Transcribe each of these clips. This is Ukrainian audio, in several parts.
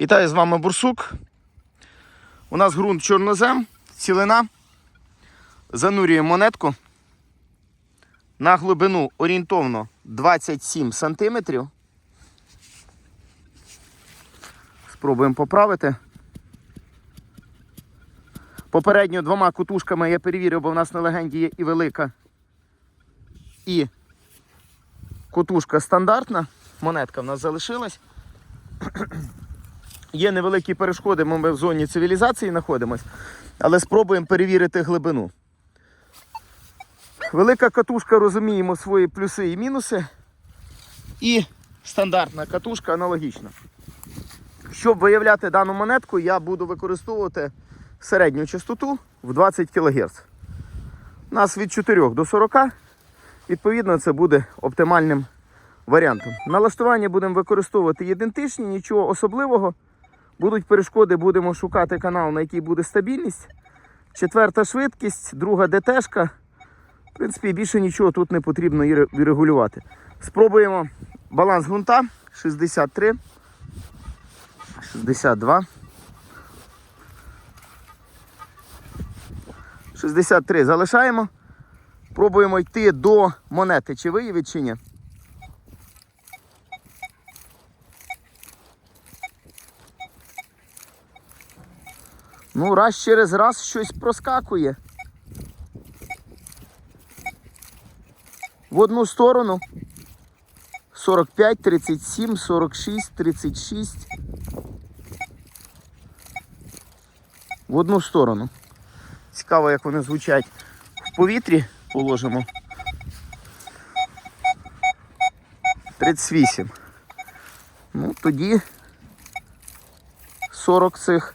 Вітаю з вами Бурсук. У нас ґрунт чорнозем, цілина. Занурюємо монетку на глибину орієнтовно 27 см. Спробуємо поправити. Попередньо двома кутушками я перевірив, бо в нас на легенді є і велика, і кутушка стандартна. Монетка в нас залишилась. Є невеликі перешкоди, ми в зоні цивілізації знаходимося, але спробуємо перевірити глибину. Велика катушка розуміємо свої плюси і мінуси. І стандартна катушка аналогічна. Щоб виявляти дану монетку, я буду використовувати середню частоту в 20 кГц. У нас від 4 до 40. Відповідно, це буде оптимальним варіантом. Налаштування будемо використовувати ідентичні, нічого особливого. Будуть перешкоди, будемо шукати канал, на який буде стабільність. Четверта швидкість, друга ДТшка. В принципі, більше нічого тут не потрібно і регулювати. Спробуємо баланс ґрунта 63, 62. 63 залишаємо. Пробуємо йти до монети, чи виявить, чи ні. Ну, раз через раз щось проскакує. В одну сторону 45, 37, 46, 36. В одну сторону. Цікаво, як вони звучать в повітрі. Положимо. 38. Ну, тоді 40 цих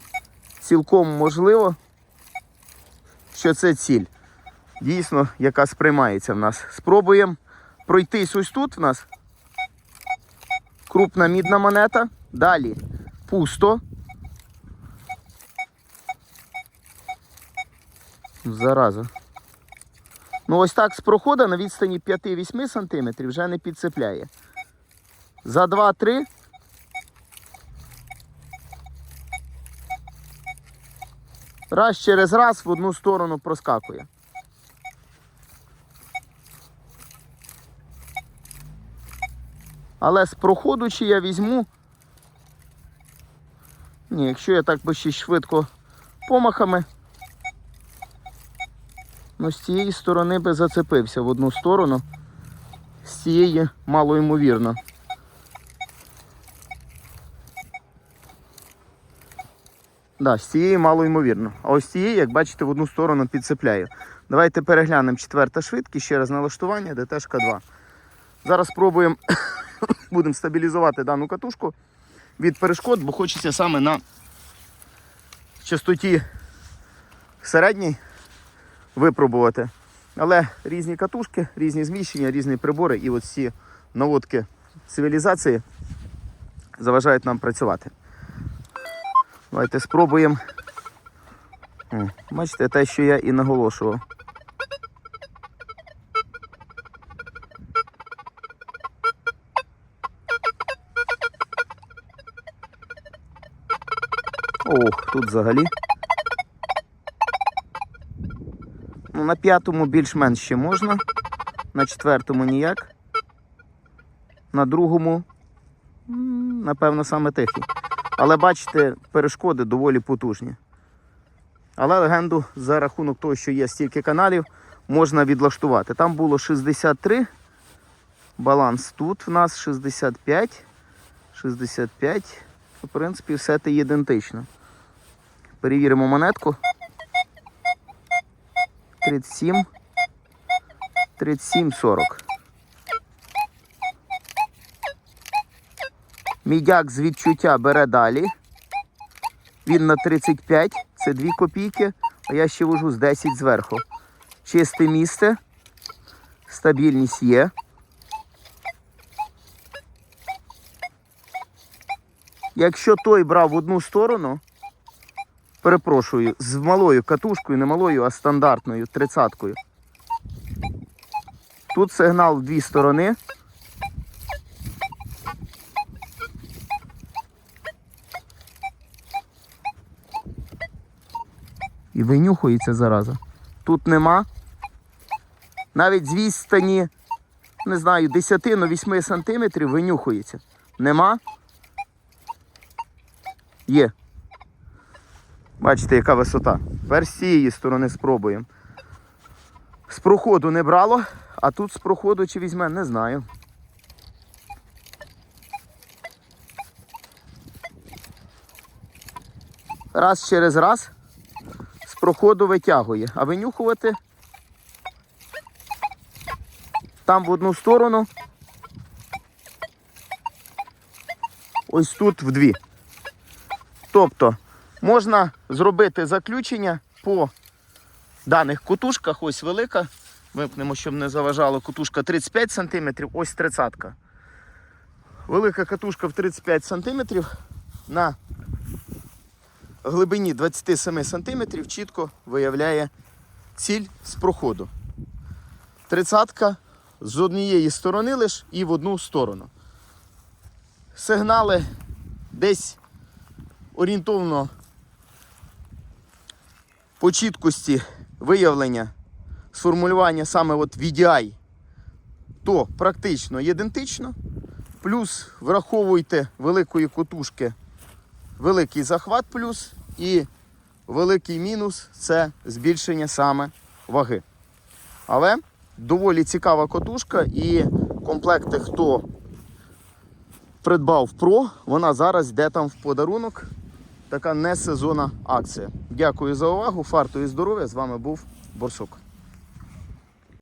цілком можливо, що це ціль. Дійсно, яка сприймається в нас. Спробуємо пройтись ось тут в нас. Крупна мідна монета. Далі пусто. Зараза. Ну ось так з проходу на відстані 5-8 см вже не підцепляє. За 2-3 раз через раз в одну сторону проскакує. Але з проходу чи я візьму. Ні, якщо я так би ще швидко помахами, ну з цієї сторони би зацепився в одну сторону, з цієї мало ймовірно. Да, з цієї мало ймовірно. А ось цієї, як бачите, в одну сторону підцепляю. Давайте переглянемо четверта швидкість, ще раз налаштування, ДТшка 2. Зараз спробуємо, будемо стабілізувати дану катушку від перешкод, бо хочеться саме на частоті середній випробувати. Але різні катушки, різні зміщення, різні прибори і от ці наводки цивілізації заважають нам працювати. Давайте спробуємо. Бачите, те, що я і наголошував. Ох, тут взагалі. Ну, на п'ятому більш-менш ще можна, на четвертому ніяк. На другому, напевно, саме тихий. Але бачите, перешкоди доволі потужні. Але легенду за рахунок того, що є стільки каналів, можна відлаштувати. Там було 63. Баланс тут в нас 65. 65. В принципі, все те ідентично. Перевіримо монетку. 37. 37, Мідяк з відчуття бере далі. Він на 35, це 2 копійки, а я ще вожу з 10 зверху. Чисте місце, стабільність є. Якщо той брав в одну сторону, перепрошую, з малою катушкою, не малою, а стандартною, тридцяткою. Тут сигнал в дві сторони. І винюхується зараза. Тут нема. Навіть з відстані, не знаю, 10-8 сантиметрів винюхується. Нема. Є. Бачите, яка висота. Тепер з цієї сторони спробуємо. З проходу не брало, а тут з проходу чи візьме, не знаю. Раз через раз проходу витягує, а винюхувати там в одну сторону. Ось тут в дві. Тобто можна зробити заключення по даних кутушках. Ось велика. Випнемо, щоб не заважало. Кутушка 35 см, ось 30 Велика катушка в 35 см на глибині 27 см чітко виявляє ціль з проходу. Тридцятка з однієї сторони лиш і в одну сторону. Сигнали десь орієнтовно по чіткості виявлення сформулювання саме от VDI, то практично ідентично. Плюс враховуйте великої котушки великий захват плюс і великий мінус це збільшення саме ваги. Але доволі цікава котушка і комплекти, хто придбав Pro, вона зараз йде там в подарунок. Така не сезонна акція. Дякую за увагу. Фарту і здоров'я. З вами був Борсук.